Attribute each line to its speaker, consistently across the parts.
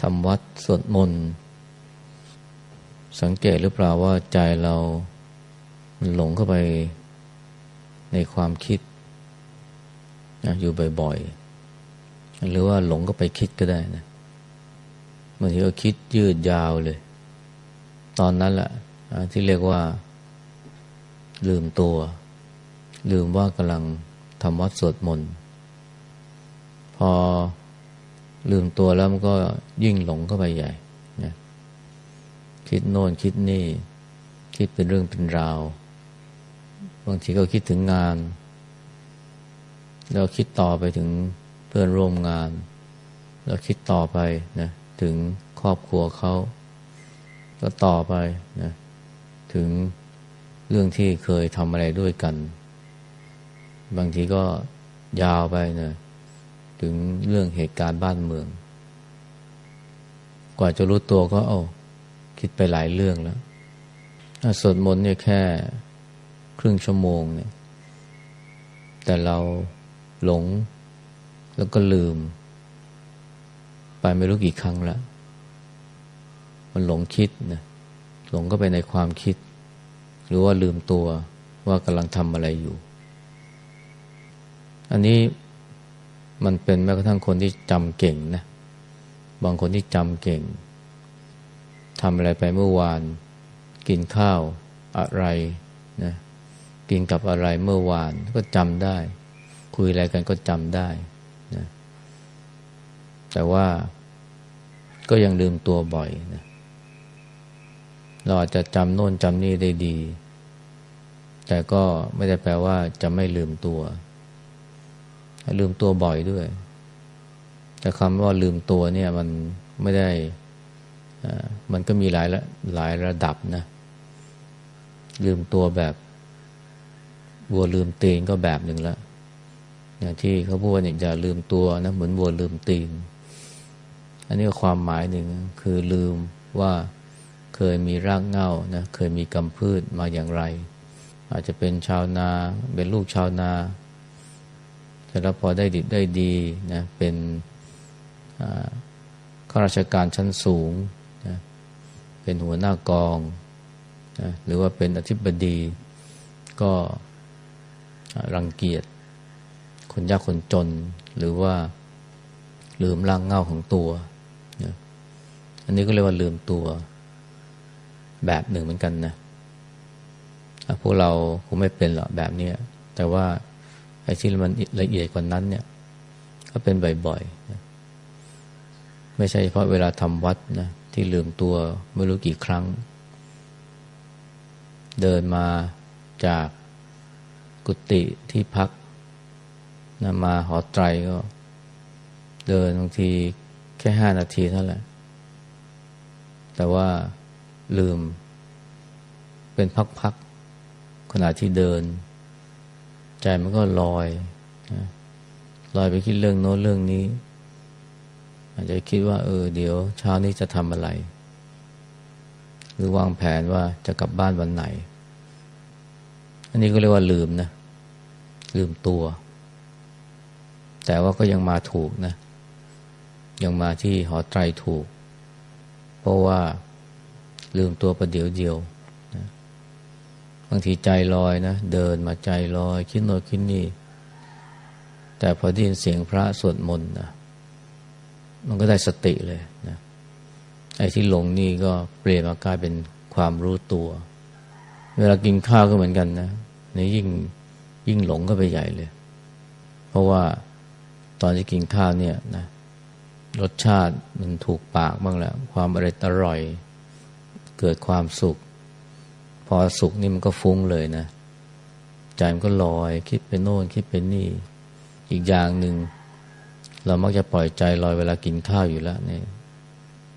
Speaker 1: ทำวัดสวดมนต์สังเกตหรือเปล่าว่าใจเรามันหลงเข้าไปในความคิดนะอยู่บ่อยๆ หรือว่าหลงก็ไปคิดก็ได้นะบางทีก็คิดยืดยาวเลย ตอนนั้นแหละที่เรียกว่า ลืมตัว ลืมว่ากำลังทำวัดสวดมนต์พอ ลืมตัวแล้วมันก็ยิ่งหลงเข้าไปใหญ่นะคิดโน่นคิดนี่ คิดเป็นเรื่องเป็นราว บางทีก็คิดถึงงาน แล้วคิดต่อไปถึงเพื่อนร่วมงาน แล้วคิดต่อไปนะ ถึงครอบครัวเขา ก็ต่อไปนะ ถึงเรื่องที่เคยทำอะไรด้วยกัน บางทีก็ยาวไปนะ ถึงเรื่องเหตุการณ์บ้านเมือง กว่าจะรู้ตัวก็เอาคิดไปหลายเรื่องแล้วสวดมนต์เนี่ยแค่ครึ่งชั่วโมงเนี่ย แต่เราหลงแล้วก็ลืม ไปไม่รู้กี่ครั้งแล้ว มันหลงคิดนะหลงก็ไปในความคิด หรือว่าลืมตัวว่ากำลังทำอะไรอยู่ อันนี้ มันเป็นแม้กระทั่งคนที่จำเก่งนะบางคนที่จำเก่งทำอะไรไปเมื่อวาน กินข้าวอะไรนะกินกับอะไรเมื่อวานก็จำได้ คุยอะไรกันก็จำได้นะแต่ว่าก็ยังลืมตัวบ่อยนะเราอาจจะจำโน่นจำนี่ได้ดี แต่ก็ไม่ได้แปลว่าจะไม่ลืมตัว ลืมตัวบ่อยด้วย แต่คำว่าลืมตัวเนี่ยมันไม่ได้มันก็มีหลายหลายระดับนะ ลืมตัวแบบวัวลืมตีนก็แบบหนึ่งละอย่างที่เขาพูดว่าเนี่ยอย่าลืมตัวนะเหมือนวัวลืมตีน อันนี้ก็ความหมายหนึ่งคือลืมว่าเคยมีรากเหง้านะเคยมีกำพืชมาอย่างไร อาจจะเป็นชาวนาเป็นลูกชาวนา แต่แล้วพอได้ดิบได้ดีนะเป็นข้าราชการชั้นสูงนะเป็นหัวหน้ากองนะหรือว่าเป็นอธิบดี ก็รังเกียจคนยากคนจน หรือว่าลืมร่างเงาของตัวนะอันนี้ก็เรียกว่าลืมตัวแบบหนึ่งเหมือนกันนะพวกเราคงไม่เป็นหรอกแบบนี้แต่ว่า ไอ้ที่มันละเอียดกว่านั้นเนี่ย ก็เป็นบ่อยๆนะไม่ใช่เฉพาะเวลาทำวัดนะที่ลืมตัวไม่รู้กี่ครั้ง เดินมาจากกุฏิที่พักนะมาหอไตรก็ เดินบางทีแค่ห้านาทีเท่านั้นแต่ว่าลืมเป็นพักๆขณะที่เดิน ใจมันก็ลอยลอยไปคิดเรื่องโน้นเรื่องนี้ อาจจะคิดว่า เออ เดี๋ยวเช้านี้จะทำอะไร หรือวางแผนว่าจะกลับบ้านวันไหน อันนี้ก็เรียกว่าลืมนะ ลืมตัว แต่ว่าก็ยังมาถูกนะ ยังมาที่หอไตรถูก เพราะว่าลืมตัวประเดี๋ยวเดียว บางทีใจลอยนะ เดินมาใจลอย คิดโน่นคิดนี่ แต่พอได้ยินเสียงพระสวดมนต์นะมันก็ได้สติเลยนะไอ้ที่หลงนี่ก็เปลี่ยนมากลายเป็นความรู้ตัว เวลากินข้าวก็เหมือนกันนะในยิ่งยิ่งหลงก็ไปใหญ่เลย เพราะว่าตอนที่กินข้าวเนี่ยนะรสชาติมันถูกปากบ้างแล้ว ความอร่อยอร่อย เกิดความสุข อสุขนี่มันก็ฟุ้งเลยนะ ใจมันก็ลอยคิดไปโน่นคิดไปนี่ อีกอย่างหนึ่งเรามักจะปล่อยใจลอยเวลากินข้าวอยู่แล้วนี่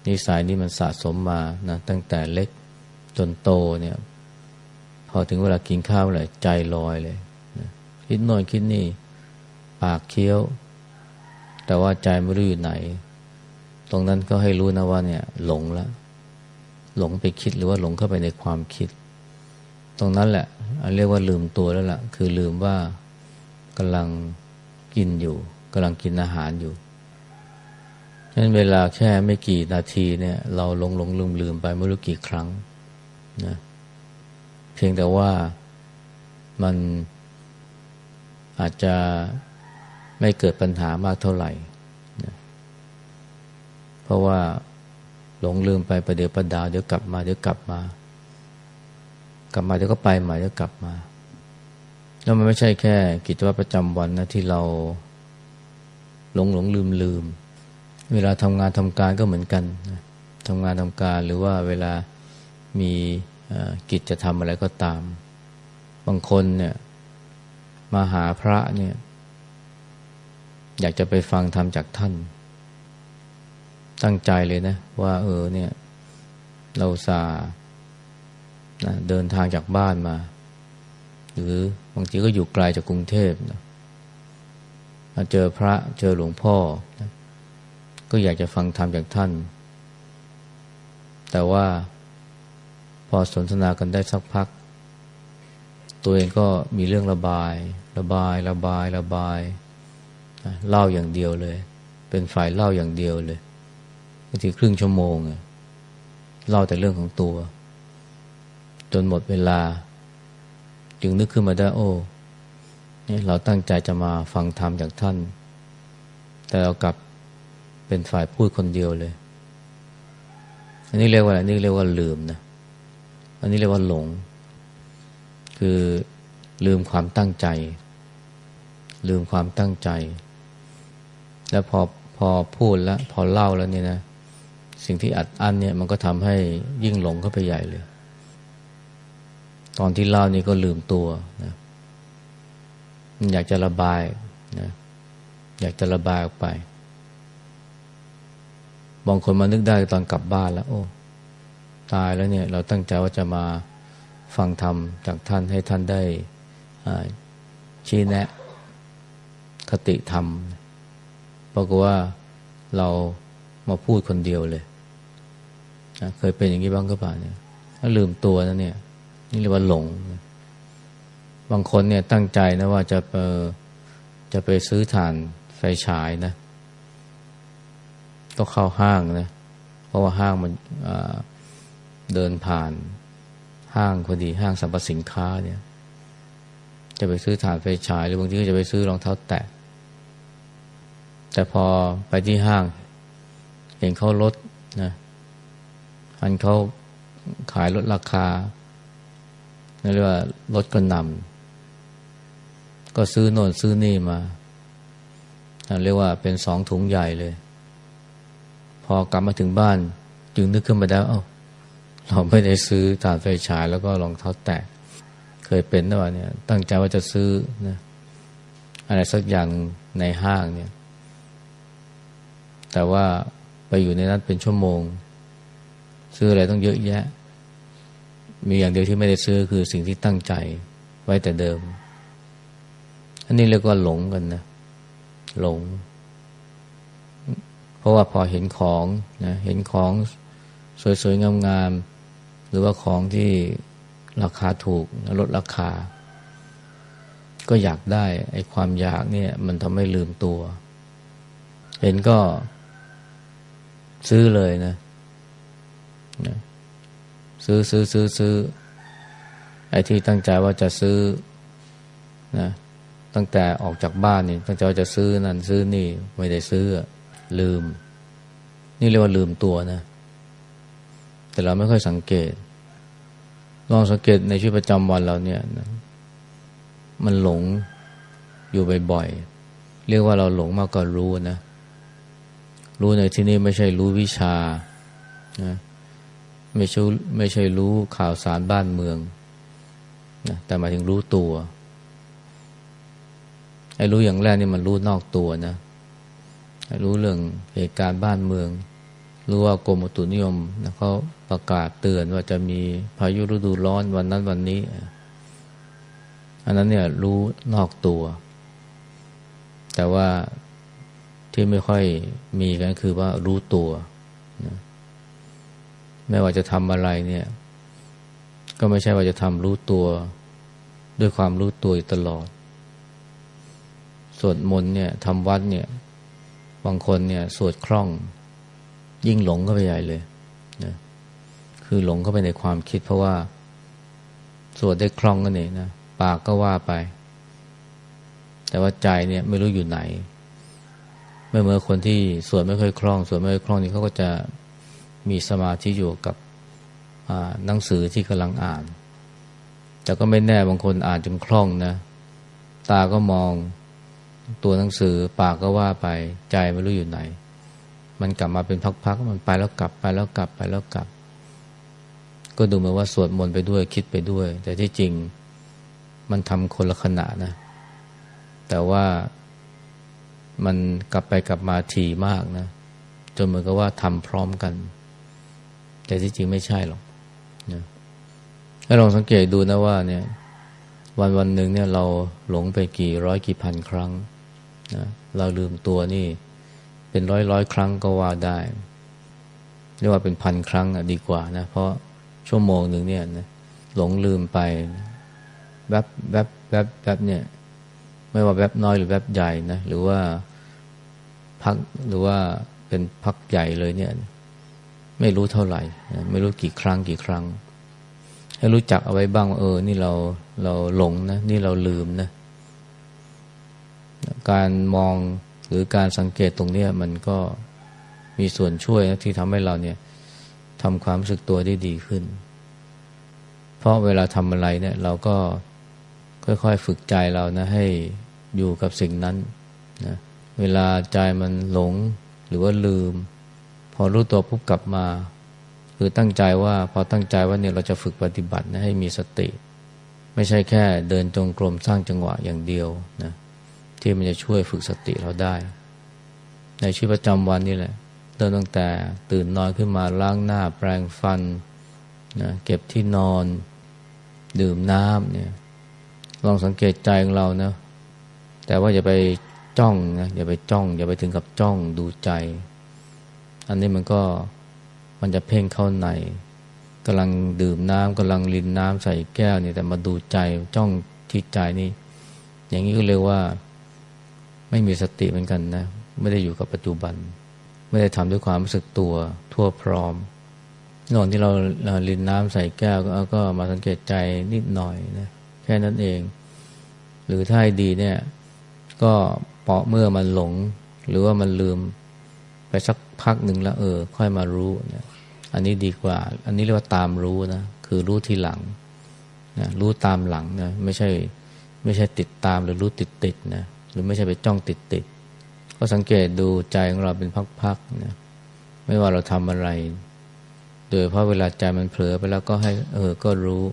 Speaker 1: นิสัยนี่มันสะสมมานะตั้งแต่เล็กจนโตเนี่ย พอถึงเวลากินข้าวเลยใจลอยเลยนะคิดโน่นคิดนี่ ปากเคี้ยว แต่ว่าใจไม่รู้อยู่ไหน ตรงนั้นก็ให้รู้นะว่าเนี่ย หลงล้วหลงไปคิดหรือว่าหลงเข้าไปในความคิด ตรงนั้นแหละเรียกว่าลืมตัวแล้วละ่ะ คือลืมว่ากำลังกินอยู่กำลังกินอาหารอยู่ฉะนั้นเวลาแค่ไม่กี่นาทีเนี่ย เราหลงหลงลืมลืมไปไม่รู้กี่ครั้งนะเพียงแต่ว่ามันอาจจะไม่เกิดปัญหามากเท่าไหร่นะเพราะว่าหลงลืมไปประเดี๋ยวประดาวเดี๋ยวกลับมาเดี๋ยวกลับมา กลับมาเดี๋ยวก็ไปใหม่เดี๋ยวกลับมา แล้วมันไม่ใช่แค่ กิจวัตรประจำวันนะที่เราหลงหลงลืมลืม เวลาทำงานทำการก็เหมือนกันทำงานทำการหรือว่าเวลามีกิจจะทำอะไรก็ตาม บางคนเนี่ยมาหาพระเนี่ย อยากจะไปฟังธรรมจากท่าน ตั้งใจเลยนะ ว่าเออเนี่ย เราสา นะเดินทางจากบ้านมา หรือบางทีก็อยู่ไกลจากกรุงเทพนะมาเจอพระเจอหลวงพ่อนะก็อยากจะฟังธรรมจากท่าน แต่ว่าพอสนทนากันได้สักพัก ตัวเองก็มีเรื่องระบาย ระบาย ระบาย ระบายเล่าอย่างเดียวเลย เป็นฝ่ายเล่าอย่างเดียวเลยบางทีครึ่งชั่วโมงเล่าแต่เรื่องของตัว จนหมดเวลา จึงนึกขึ้นมาได้โอ้เราตั้งใจจะมาฟังธรรมจากท่าน แต่เรากลับเป็นฝ่ายพูดคนเดียวเลย อันนี้เรียกว่าอะไรนี่เรียกว่าลืมนะ อันนี้เรียกว่าหลง คือลืมความตั้งใจ ลืมความตั้งใจ แล้วพอพอพูดแล้ว พอเล่าแล้วเนี่ยนะ สิ่งที่อัดอั้นเนี่ยมันก็ทำให้ยิ่งหลงเข้าไปใหญ่เลย ตอนที่เล่านี่ก็ลืมตัวนะอยากจะระบายนะอยากจะระบายออกไป บางคนมานึกได้ตอนกลับบ้านแล้ว โอ้ ตายแล้วเนี่ย เราตั้งใจว่าจะมาฟังธรรมจากท่านให้ท่านได้ชี้แนะ คติธรรมปรากฏว่าเรามาพูดคนเดียวเลย เคยเป็นอย่างนี้บ้างก็ป่าเนี่ยถ้าลืมตัวนะเนี่ย นี่เรียกว่าหลง บางคนเนี่ยตั้งใจนะว่าจะไปจะไปซื้อถ่านไฟฉายนะต้องเข้าห้างนะ เพราะว่าห้างมันเดินผ่านห้างพอดีห้างสรรพสินค้าเนี่ย จะไปซื้อถ่านไฟฉาย หรือบางทีก็จะไปซื้อรองเท้าแตะ แต่พอไปที่ห้าง เห็นเขาลดนะอันเขาขายลดราคา เรียกว่าลดกระนำก็ซื้อโน่นซื้อนี่มาเรียกว่าเป็นสองถุงใหญ่เลย พอกลับมาถึงบ้าน จึงนึกขึ้นมาได้เอ้าเราไม่ได้ซื้อถ่านไฟฉายแล้วก็รองเท้าแตะเคยเป็นนะว่าเนี่ย ตั้งใจว่าจะซื้อนะอะไรสักอย่างในห้างเนี่ย แต่ว่าไปอยู่ในนั้นเป็นชั่วโมง ซื้ออะไรต้องเยอะแยะ มีอย่างเดียวที่ไม่ได้ซื้อคือสิ่งที่ตั้งใจไว้แต่เดิม อันนี้เรียกว่าหลงกันนะ หลง เพราะว่าพอเห็นของนะเห็นของสวยๆ งามๆ หรือว่าของที่ราคาถูกลดราคา ก็อยากได้ไอ้ความอยากเนี่ย มันทำให้ลืมตัว เห็นก็ซื้อเลยนะนะ ซื้อซื้อซื้อซื้อไอ้ที่ตั้งใจว่าจะซื้อนะตั้งแต่ออกจากบ้านนี่ตั้งใจว่าจะซื้อนั่นซื้อนี่ไม่ได้ซื้อลืม นี่เรียกว่าลืมตัวนะ แต่เราไม่ค่อยสังเกต ลองสังเกตในชีวิตประจำวันเราเนี่ยนะมันหลงอยู่บ่อยๆเรียกว่าเราหลงมากกว่ารู้นะ รู้ในที่นี้ไม่ใช่รู้วิชานะ ไม่ใช่ไม่ใช่รู้ข่าวสารบ้านเมืองนะแต่หมายถึงรู้ตัวไอ้รู้อย่างแรกนี่มันรู้นอกตัวนะรู้เรื่องเหตุการณ์บ้านเมือง รู้ว่ากรมอุตุนิยมนะเขาประกาศเตือนว่าจะมีพายุฤดูร้อนวันนั้นวันนี้ อันนั้นเนี่ยรู้นอกตัว แต่ว่าที่ไม่ค่อยมีกันคือว่ารู้ตัว ไม่ว่าจะทำอะไรเนี่ย ก็ไม่ใช่ว่าจะทำรู้ตัว ด้วยความรู้ตัวตลอด สวดมนต์เนี่ยทำวัดเนี่ยบางคนเนี่ยสวดคล่อง ยิ่งหลงเข้าไปใหญ่เลยนะคือหลงเข้าไปในความคิด เพราะว่า สวดได้คล่องกันเองนะปากก็ว่าไป แต่ว่าใจเนี่ยไม่รู้อยู่ไหน ไม่เหมือนคนที่สวดไม่ค่อยคล่อง สวดไม่ค่อยคล่องนี่เขาก็จะ มีสมาธิอยู่กับหนังสือที่กำลังอ่าน แต่ก็ไม่แน่บางคนอ่านจนคล่องนะ ตาก็มองตัวหนังสือปากก็ว่าไปใจไม่รู้อยู่ไหน มันกลับมาเป็นพักๆมันไปแล้วกลับไปแล้วกลับไปแล้วกลับ ก็ดูเหมือนว่าสวดมนต์ไปด้วยคิดไปด้วย แต่ที่จริงมันทำคนละขณะนะ แต่ว่ามันกลับไปกลับมาถี่มากนะ จนเหมือนกับว่าทำพร้อมกัน แต่ที่จริงไม่ใช่หรอกนะให้ลองสังเกตดูนะว่าเนี่ย วันวันหนึ่งเนี่ยเราหลงไปกี่ร้อยกี่พันครั้งนะเราลืมตัวนี่ เป็นร้อยร้อยครั้งก็ว่าได้เรียกว่าเป็นพันครั้งดีกว่านะเพราะชั่วโมงหนึ่งเนี่ยนะหลงลืมไปแวบแวบแวบแวบเนี่ย ไม่ว่าแวบน้อยหรือแวบใหญ่นะหรือว่าพักหรือว่าเป็นพักใหญ่เลยเนี่ย ไม่รู้เท่าไหร่ ไม่รู้กี่ครั้งกี่ครั้ง ให้รู้จักเอาไว้บ้างว่าเออ นี่เราเราหลงนะ นี่เราลืมนะ การมองหรือการสังเกตตรงนี้มันก็มีส่วนช่วยนะที่ทำให้เราเนี่ยทำความรู้สึกตัวได้ดีขึ้น เพราะเวลาทำอะไรเนี่ยเราก็ค่อยๆฝึกใจเรานะให้อยู่กับสิ่งนั้นนะเวลาใจมันหลงหรือว่าลืม พอรู้ตัวปุ๊บกลับมา คือตั้งใจว่าพอตั้งใจว่าเนี่ยเราจะฝึกปฏิบัตินะให้มีสติ ไม่ใช่แค่เดินจงกรมสร้างจังหวะอย่างเดียวนะที่มันจะช่วยฝึกสติเราได้ ในชีวิตประจำวันนี่แหละเริ่มตั้งแต่ตื่นนอนขึ้นมาล้างหน้าแปรงฟันนะเก็บที่นอน ดื่มน้ำเนี่ยลองสังเกตใจของเรานะแต่ว่าอย่าไปจ้องนะอย่าไปจ้อง อย่าไปถึงกับจ้องดูใจ อันนี้มันก็มันจะเพ่งเข้าในกำลังดื่มน้ำกำลังลินน้ำใส่แก้วเนี่ยแต่มาดูใจจ้องที่ใจนี่อย่างนี้ก็เรียกว่าไม่มีสติเหมือนกันนะไม่ได้อยู่กับปัจจุบัน ไม่ได้ทำด้วยความรู้สึกตัวทั่วพร้อมนอนที่เราลินน้ำใส่แก้วก็ก็มาสังเกตใจนิดหน่อยนะแค่นั้นเอง หรือถ้าดีเนี่ย ก็เปาะเมื่อมันหลง หรือว่ามันลืม ไปสักพักหนึ่งแล้วเออ ค่อยมารู้เนี่ยอันนี้ดีกว่า อันนี้เรียกว่าตามรู้นะ คือรู้ทีหลังนะรู้ตามหลังนะไม่ใช่ไม่ใช่ติดตามหรือรู้ติดติดนะหรือไม่ใช่ไปจ้องติดติดก็สังเกตดูใจของเราเป็นพักๆนะไม่ว่าเราทำอะไร โดยเพราะเวลาใจมันเผลอไปแล้วก็ให้เออก็รู้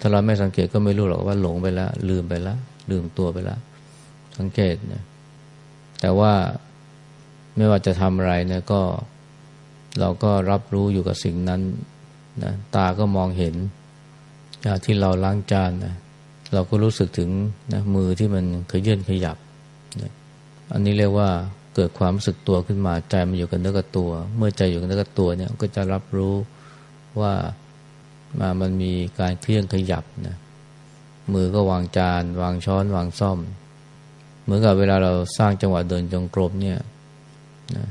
Speaker 1: ถ้าเราไม่สังเกตก็ไม่รู้หรอกว่าหลงไปแล้วลืมไปแล้วลืมตัวไปแล้วสังเกตนะแต่ว่า ไม่ว่าจะทำอะไรเนี่ยก็เราก็รับรู้อยู่กับสิ่งนั้นนะตาก็มองเห็นที่เราล้างจานนะเราก็รู้สึกถึงนะมือที่มันขยื่นขยับนะอันนี้เรียกว่าเกิดความรู้สึกตัวขึ้นมาใจมันอยู่กับเนื้อกับตัว เมื่อใจอยู่กับเนื้อกับตัวเนี่ยก็จะรับรู้ว่ามามันมีการเคลื่อนขยับนะมือก็วางจาน วางช้อน วางซ่อม เหมือนกับเวลาเราสร้างจังหวะเดินจงกรมเนี่ย นะ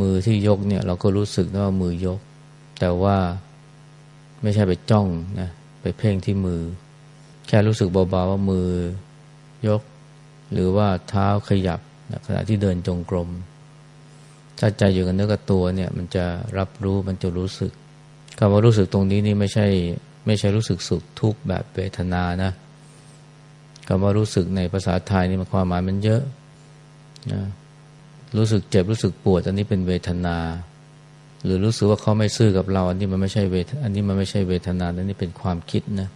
Speaker 1: มือที่ยกเนี่ยเราก็รู้สึกว่ามือยก แต่ว่าไม่ใช่ไปจ้องนะไปเพ่งที่มือ แค่รู้สึกเบาๆว่ามือยก หรือว่าเท้าขยับนะขณะที่เดินจงกรมถ้าใจอยู่กับเนื้อกับตัวเนี่ย มันจะรับรู้มันจะรู้สึกคำว่ารู้สึกตรงนี้นี่ไม่ใช่ ไม่ใช่รู้สึกสุขทุกข์แบบเวทนานะคำว่ารู้สึกในภาษาไทยนี่มันความหมายมันเยอะนะ รู้สึกเจ็บรู้สึกปวด อันนี้เป็นเวทนา หรือรู้สึกว่าเขาไม่ซื่อกับเรา อันนี้มันไม่ใช่เวทอันนี้มันไม่ใช่เวทนาอันนี้เป็นความคิดนะ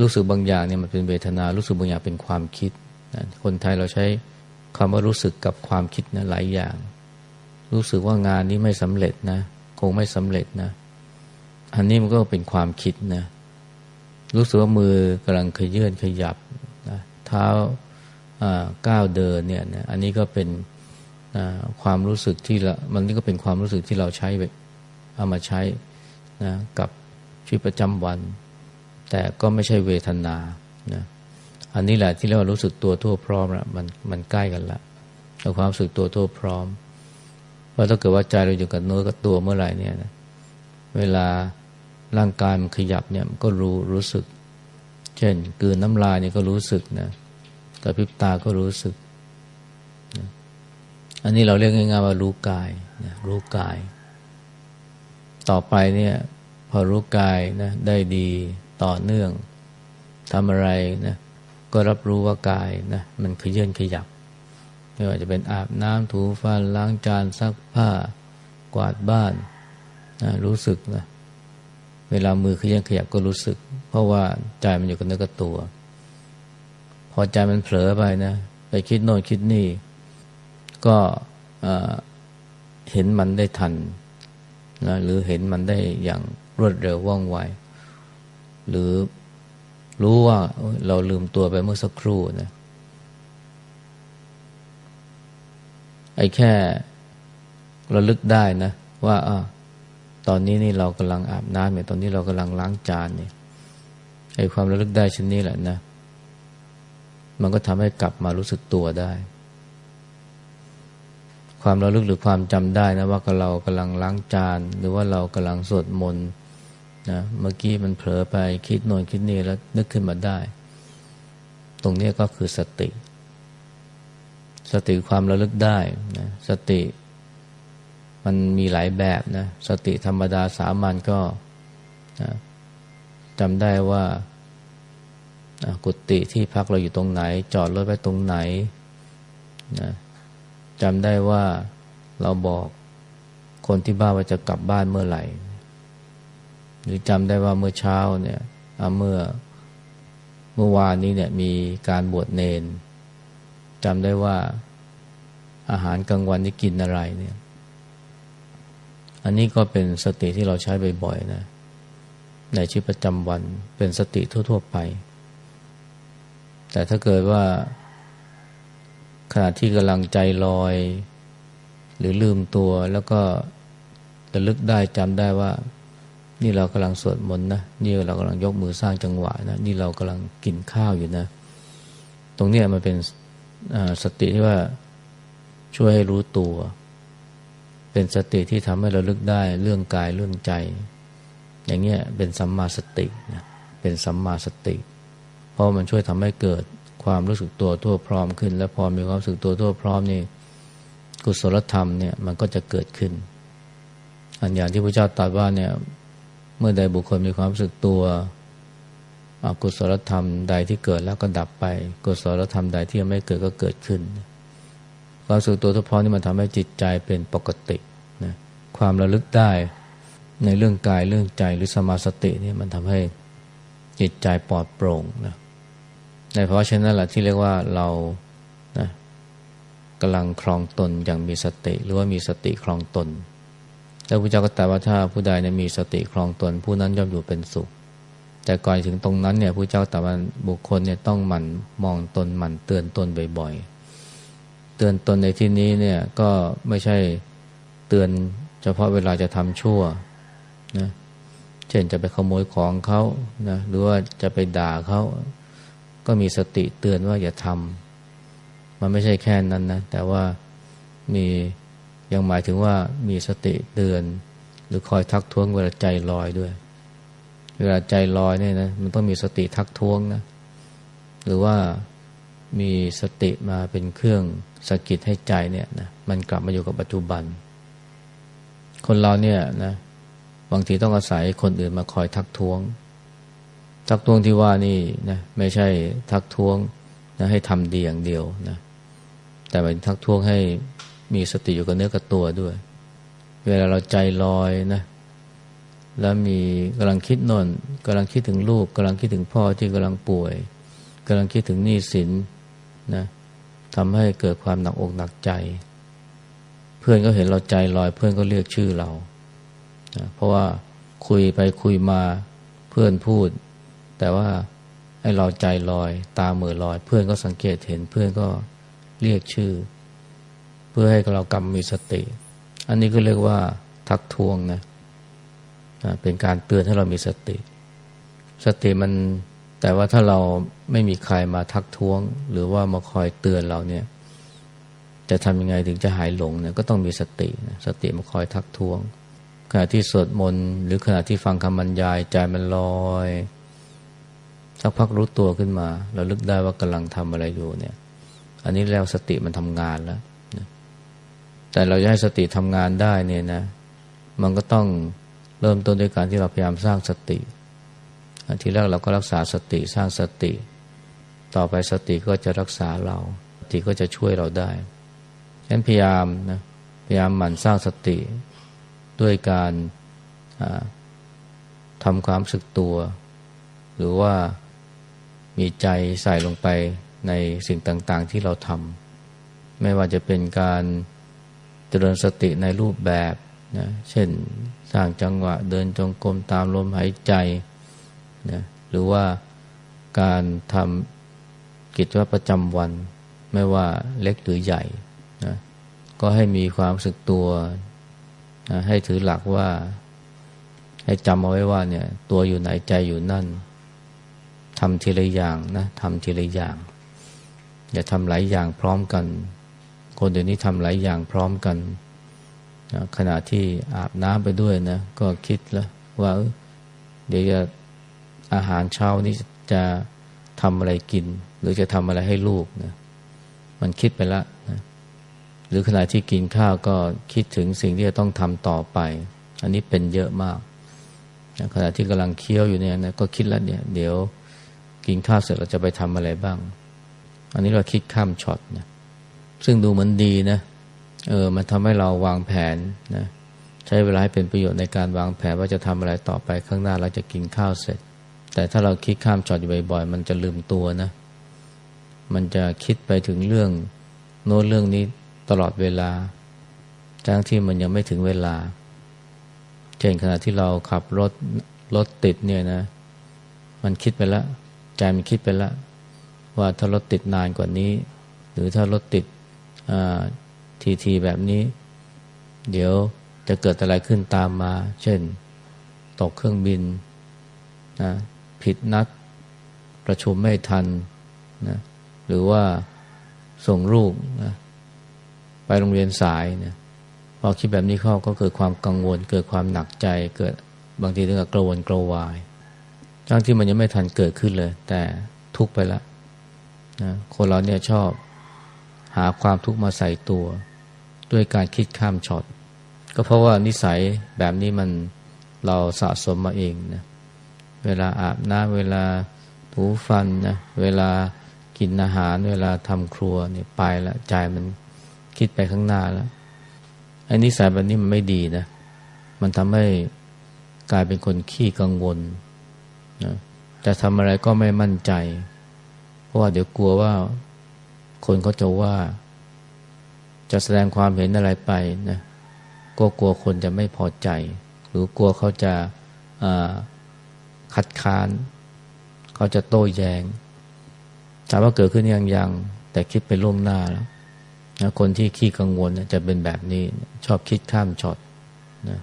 Speaker 1: รู้สึกบางอย่างเนี่ยมันเป็นเวทนา รู้สึกบางอย่างเป็นความคิดนะคนไทยเราใช้คำว่ารู้สึกกับความคิดนะหลายอย่าง รู้สึกว่างานนี้ไม่สำเร็จนะคงไม่สำเร็จนะ อันนี้มันก็เป็นความคิดนะรู้สึกว่ามือกำลังขยื่นขยับนะเท้าก้าวเดินเนี่ยนะอันนี้ก็เป็น ความรู้สึกที่ละมันนี่ก็เป็นความรู้สึกที่เราใช้เอามาใช้นะกับชีวิตประจำวัน แต่ก็ไม่ใช่เวทนานะอันนี้แหละที่เรารู้สึกตัวทั่วพร้อมละมันมันใกล้กันละเอาความรู้สึกตัวทั่วพร้อมเพราะถ้าเกิดว่าใจเราอยู่กับเนื้อกับตัวเมื่อไหร่เนี่ยนะเวลาร่างกายมันขยับเนี่ยมันก็รู้รู้สึก เช่นกืนน้ำลายเนี่ยก็รู้สึกนะกระพริบตาก็รู้สึก อันนี้เราเรียกง่ายๆว่ารู้กายนะรู้กาย ต่อไปเนี่ยพอรู้กายนะได้ดีต่อเนื่องทำอะไรนะก็รับรู้ว่ากายนะมันขยื่นขยับไม่ว่าจะเป็นอาบน้ำถูฟันล้างจานซักผ้ากวาดบ้านนะรู้สึกนะเวลามือขยันขยับก็รู้สึก เพราะว่าใจมันอยู่กับเนื้อกับตัว พอใจมันเผลอไปนะ ไปคิดโน่นคิดนี่ ก็เห็นมันได้ทันนะหรือเห็นมันได้อย่างรวดเร็วว่องไว หรือรู้ว่าเราลืมตัวไปเมื่อสักครู่นะไอ้แค่ระลึกได้นะ ว่าอตอนนี้นี่เรากำลังอาบน้ำเนี่ยตอนนี้เรากำลังล้างจานเนี่ยไอ้ความระลึกได้ชนนี้แหละนะ มันก็ทำให้กลับมารู้สึกตัวได้ ความระลึกหรือความจำได้นะว่าเรากำลังล้างจาน หรือว่าเรากำลังสวดมนต์นะเมื่อกี้มันเผลอไปคิดโน่นคิดนี่แล้วนึกขึ้นมาได้ ตรงนี้ก็คือสติ สติความระลึกได้นะสติ มันมีหลายแบบนะสติธรรมดาสามัญก็นะจำได้ว่ากุฏิที่พักเราอยู่ตรงไหน จอดรถไว้ตรงไหนนะ จำได้ว่าเราบอกคนที่บ้านว่าจะกลับบ้านเมื่อไหร่ หรือจำได้ว่าเมื่อเช้าเนี่ยเมื่อเมื่อวานนี้เนี่ยมีการบวชเนนจำได้ว่าอาหารกลางวันที่กินอะไรเนี่ย อันนี้ก็เป็นสติที่เราใช้บ่อยๆนะในชีวิตประจำวันเป็นสติทั่วๆไป แต่ถ้าเกิดว่า ขณะที่กำลังใจลอย หรือลืมตัวแล้วก็ระลึกได้จำได้ว่า นี่เรากำลังสวดมนต์นะนี่เรากำลังยกมือสร้างจังหวะนะนี่เรากำลังกินข้าวอยู่นะ ตรงนี้มันเป็นสติที่ว่าช่วยให้รู้ตัว เป็นสติที่ทำให้เราลึกได้เรื่องกายเรื่องใจ อย่างเงี้ยเป็นสัมมาสตินะเป็นสัมมาสติ เพราะมันช่วยทำให้เกิด ความรู้สึกตัวทั่วพร้อมขึ้น และพอมีความรู้สึกตัวทั่วพร้อมนี่กุศลธรรมเนี่ยมันก็จะเกิดขึ้น อันอย่างที่พระเจ้าตรัสว่าเนี่ยเมื่อใดบุคคลมีความรู้สึกตัวอกุศลธรรมใดที่เกิดแล้วก็ดับไป กุศลธรรมใดที่ยังไม่เกิดก็เกิดขึ้น ความรู้สึกตัวทุกพร้อมนี่มันทำให้จิตใจเป็นปกตินะความระลึกได้ในเรื่องกายเรื่องใจหรือสมาสตินี่มันทำให้จิตใจปลอดโปร่งนะ ในเพราะฉะนั้นแหละที่เรียกว่าเรานะกำลังครองตนอย่างมีสติ หรือว่ามีสติครองตนแล้วพระเจ้าก็ตรัสว่าถ้าผู้ใดเนี่ยมีสติครองตน ผู้นั้นย่อมอยู่เป็นสุข แต่ก่อนถึงตรงนั้นเนี่ยผู้เจ้าแต่ว่าบุคคลเนี่ยต้องหมั่นมองตนหมั่นเตือนตนบ่อยๆ เตือนตนในที่นี้เนี่ยก็ไม่ใช่เตือนเฉพาะเวลาจะทำชั่วนะเช่นจะไปขโมยของเขานะหรือว่าจะไปด่าเขา ก็มีสติเตือนว่าอย่าทำมันไม่ใช่แค่นั้นนะ แต่ว่ามียังหมายถึงว่ามีสติเตือน หรือคอยทักท้วงเวลาใจลอยด้วย เวลาใจลอยเนี่ยนะมันต้องมีสติทักท้วงนะ หรือว่ามีสติมาเป็นเครื่องสกิดให้ใจเนี่ยนะมันกลับมาอยู่กับปัจจุบัน คนเราเนี่ยนะบางทีต้องอาศัยคนอื่นมาคอยทักท้วง ทักท้วงที่ว่านี่นะไม่ใช่ทักท้วงนะให้ทำดีอย่างเดียวนะแต่เป็นทักท้วงให้มีสติอยู่กับเนื้อกับตัวด้วย เวลาเราใจลอยนะแล้วมีกำลังคิดนนกำลังคิดถึงลูกกำลังคิดถึงพ่อที่กำลังป่วยกำลังคิดถึงหนี้สินนะทำให้เกิดความหนักอกหนักใจ เพื่อนก็เห็นเราใจลอยเพื่อนก็เรียกชื่อเรานะเพราะว่าคุยไปคุยมาเพื่อนพูด แต่ว่าให้เราใจลอย ตาเหมือลอย เพื่อนก็สังเกตเห็นเพื่อนก็เรียกชื่อ เพื่อให้เรากำมีสติ อันนี้ก็เรียกว่าทักทวงนะเป็นการเตือนให้เรามีสติ สติมันแต่ว่าถ้าเราไม่มีใครมาทักท้วง หรือว่ามาคอยเตือนเราเนี่ย จะทำยังไงถึงจะหายหลงเนี่ยก็ต้องมีสตินะสติมาคอยทักท้วง ขณะที่สวดมนต์หรือขณะที่ฟังคำบรรยายใจมันลอย สักพักรู้ตัวขึ้นมาเราลึกได้ว่ากำลังทำอะไรอยู่เนี่ย อันนี้แล้วสติมันทำงานแล้วนะแต่เราจะให้สติทำงานได้เนี่ยนะ มันก็ต้องเริ่มต้นด้วยการที่เราพยายามสร้างสติทีแรกเราก็รักษาสติสร้างสติ ต่อไปสติก็จะรักษาเรา สติก็จะช่วยเราได้ฉะนั้นพยายามนะพยายามหมั่นสร้างสติ ด้วยการทำความสึกตัว หรือว่า มีใจใส่ลงไปในสิ่งต่างๆที่เราทำไม่ว่าจะเป็นการเจริญสติในรูปแบบนะเช่นสร้างจังหวะเดินจงกรมตามลมหายใจนะหรือว่าการทำกิจวัตรประจำวัน ไม่ว่าเล็กหรือใหญ่นะก็ให้มีความสึกตัวนะให้ถือหลักว่า ให้จำเอาไว้ว่าเนี่ยตัวอยู่ไหนใจอยู่นั่น ทำทีละอย่างนะทำทีละอย่าง อย่าทำหลายอย่างพร้อมกัน คนเดี๋ยวนี้ทำหลายอย่างพร้อมกันนะขณะที่อาบน้ำไปด้วยนะ ก็คิดแล้วว่าเดี๋ยวจะอาหารเช้านี้จะทำอะไรกิน หรือจะทำอะไรให้ลูกนะมันคิดไปละนะหรือขณะที่กินข้าวก็คิดถึงสิ่งที่จะต้องทำต่อไป อันนี้เป็นเยอะมากนะขณะที่กำลังเคี้ยวอยู่เนี่ยนะก็คิดแล้วเนี่ย เดี๋ยว กินข้าวเสร็จเราจะไปทำอะไรบ้าง อันนี้เราคิดข้ามช็อตนะซึ่งดูเหมือนดีนะเออมันทำให้เราวางแผนนะใช้เวลาให้เป็นประโยชน์ในการวางแผนว่าจะทำอะไรต่อไปข้างหน้าเราจะกินข้าวเสร็จ แต่ถ้าเราคิดข้ามจอดอยู่บ่อยๆมันจะลืมตัวนะมันจะคิดไปถึงเรื่องโน้นเรื่องนี้ตลอดเวลาทั้งที่มันยังไม่ถึงเวลา เช่นขณะที่เราขับรถรถติดเนี่ยนะ มันคิดไปแล้ว ใจมันคิดไปแล้วว่าถ้ารถติดนานกว่านี้ หรือถ้ารถติดทีทีแบบนี้ เดี๋ยวจะเกิดอะไรขึ้นตามมา เช่น ตกเครื่องบินนะผิดนัดประชุมไม่ทันนะหรือว่าส่งลูกนะไปโรงเรียนสายเนี่ยพอคิดแบบนี้เข้าก็เกิดความกังวล เกิดความหนักใจเกิดบางทีถึงกับกระวนกระวาย ทั้งที่มันยังไม่ทันเกิดขึ้นเลย แต่ทุกไปแล้วนะคนเราเนี่ยชอบหาความทุกข์มาใส่ตัว ด้วยการคิดข้ามช็อต ก็เพราะว่านิสัยแบบนี้มันเราสะสมมาเองนะเวลาอาบน้ำเวลาถูฟันนะเวลากินอาหาร เวลาทำครัวเนี่ยไปละใจมันคิดไปข้างหน้าแล้วไอ้นิสัยแบบนี้มันไม่ดีนะ มันทำให้กลายเป็นคนขี้กังวล นะจะทำอะไรก็ไม่มั่นใจ เพราะว่าเดี๋ยวกลัวว่าคนเขาจะว่า จะแสดงความเห็นอะไรไปนะก็กลัวคนจะไม่พอใจ หรือกลัวเขาจะาคัดค้าน เขาจะโต้แยง้งถามว่าเกิดขึ้นยังยัง แต่คิดไปล่วงหน้าแล้วนะคนที่ขี้กังวลจะเป็นแบบนี้ชอบคิดข้ามช็อตนะ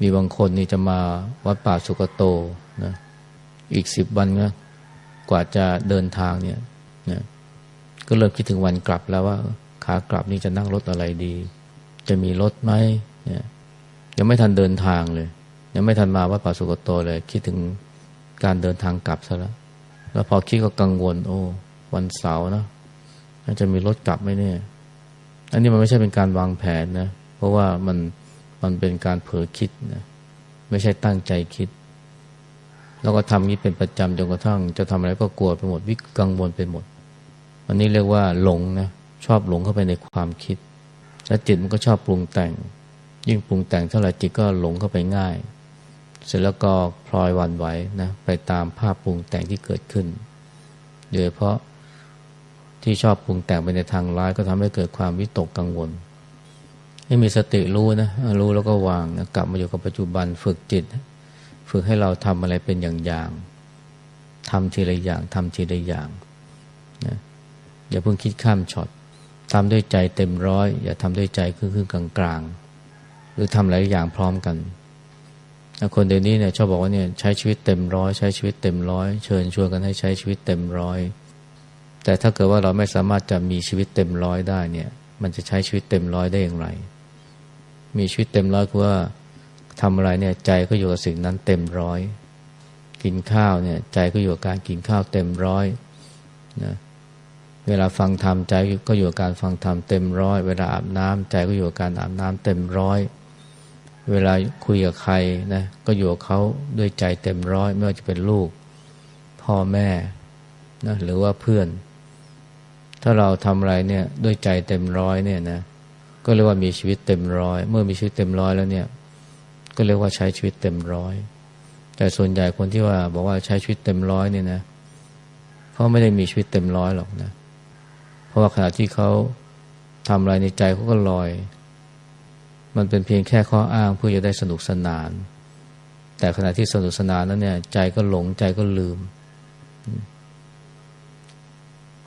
Speaker 1: มีบางคนนี่จะมาวัดป่าสุกโตนะ อีกสิบวันนะกว่าจะเดินทางเนี่ยนะก็เริ่มคิดถึงวันกลับแล้วว่า ขากลับนี่จะนั่งรถอะไรดี จะมีรถไหมเนี่ยยังไม่ทันเดินทางเลย ยังไม่ทันมาวัดป่าสุกโตเลย คิดถึงการเดินทางกลับซะแล้วแล้วพอคิดก็กังวล โอ้ วันเสาร์นะจะมีรถกลับไหมเนี่ย อันนี้มันไม่ใช่เป็นการวางแผนนะ เพราะว่ามันมันเป็นการเผลอคิดนะไม่ใช่ตั้งใจคิด แล้วก็ทำนี้เป็นประจำจนกระทั่ง จะทำอะไรก็กลัวไปหมดวิกังวลไปหมด อันนี้เรียกว่าหลงนะชอบหลงเข้าไปในความคิด และจิตมันก็ชอบปรุงแต่ง ยิ่งปรุงแต่งเท่าไหร่จิตก็หลงเข้าไปง่าย เสร็จแล้วก็พลอยวันไหวนะไปตามภาพปรุงแต่งที่เกิดขึ้น โดยเพราะที่ชอบปรุงแต่งไปในทางร้ายก็ทำให้เกิดความวิตกกังวลให้มีสติรู้นะรู้แล้วก็วางนะกลับมาอยู่กับปัจจุบันฝึกจิต ฝึกให้เราทำอะไรเป็นอย่างๆทำทีละอย่างทำทีละอย่างนะอย่าเพิ่งคิดข้ามช็อตทำด้วยใจเต็มร้อย อย่าทำด้วยใจครึ่งๆกลางๆ หรือทำหลายอย่างพร้อมกันคนเดี๋ยวนี้เนี่ยชอบบอกว่าเนี่ยใช้ชีวิตเต็มร้อยใช้ชีวิตเต็มร้อยเชิญชวนกันให้ใช้ชีวิตเต็มร้อยแต่ถ้าเกิดว่าเราไม่สามารถจะมีชีวิตเต็มร้อยได้เนี่ย มันจะใช้ชีวิตเต็มร้อยได้อย่างไร มีชีวิตเต็มร้อยคือว่า ทำอะไรเนี่ยใจก็อยู่กับสิ่งนั้นเต็มร้อย กินข้าวเนี่ยใจก็อยู่กับการกินข้าวเต็มร้อยนะเวลาฟังธรรมใจก็อยู่กับการฟังธรรมเต็มร้อย เวลาอาบน้ำใจก็อยู่กับการอาบน้ำเต็มร้อย เวลาคุยกับใครนะก็อยู่กับเขาด้วยใจเต็มร้อย ไม่ว่าจะเป็นลูก พ่อแม่นะหรือว่าเพื่อน ถ้าเราทำอะไรเนี่ยด้วยใจเต็มร้อยเนี่ยนะก็เรียกว่ามีชีวิตเต็มร้อย เมื่อมีชีวิตเต็มร้อยแล้วเนี่ย ก็เรียกว่าใช้ชีวิตเต็มร้อย แต่ส่วนใหญ่คนที่ว่าบอกว่าใช้ชีวิตเต็มร้อยเนี่ยนะเขาไม่ได้มีชีวิตเต็มร้อยหรอกนะ เพราะว่าขณะที่เขาทำอะไรในใจเขาก็ลอย มันเป็นเพียงแค่ข้ออ้างเพื่อจะได้สนุกสนาน แต่ขณะที่สนุกสนานนั้นเนี่ย ใจก็หลงใจก็ลืม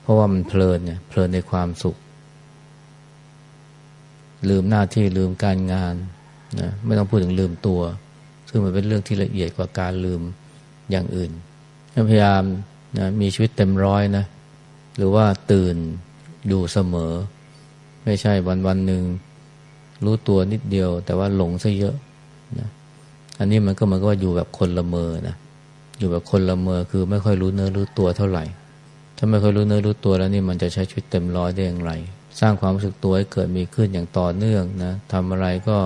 Speaker 1: เพราะว่ามันเพลินเนี่ยเพลินในความสุข ลืมหน้าที่ลืมการงาน นะไม่ต้องพูดถึงลืมตัว ซึ่งมันเป็นเรื่องที่ละเอียดกว่าการลืมอย่างอื่น พยายามนะมีชีวิตเต็มร้อยนะ หรือว่าตื่นอยู่เสมอ ไม่ใช่วันวันหนึ่งรู้ตัวนิดเดียว แต่ว่าหลงซะเยอะนะอันนี้มันก็มันก็ว่าอยู่แบบคนละเมอนะอยู่แบบคนละเมอคือไม่ค่อยรู้เนื้อรู้ตัวเท่าไหร่ ถ้าไม่ค่อยรู้เนื้อรู้ตัวแล้วนี่มันจะใช้ชีวิตเต็มร้อยได้อย่างไร สร้างความรู้สึกตัวให้เกิดมีขึ้นอย่างต่อเนื่องนะทำอะไรก็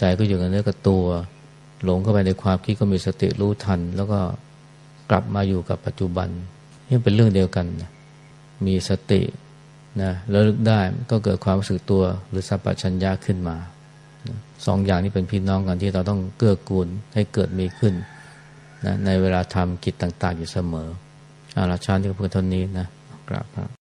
Speaker 1: ใจก็อยู่กับเนื้อกับตัว หลงเข้าไปในความคิดก็มีสติรู้ทัน แล้วก็กลับมาอยู่กับปัจจุบันนี่เป็นเรื่องเดียวกันนะมีสตินะแล้วลึกได้ก็เกิดความรู้สึกตัวหรือสัพพัญญาขึ้นมาสองอย่างนี้เป็นพี่น้องกันที่เราต้องเกื้อกูลให้เกิดมีขึ้นนะในเวลาทำกิจต่าง ๆ อยู่เสมออาราชาที่พูดเท่านี้นะกราบครับ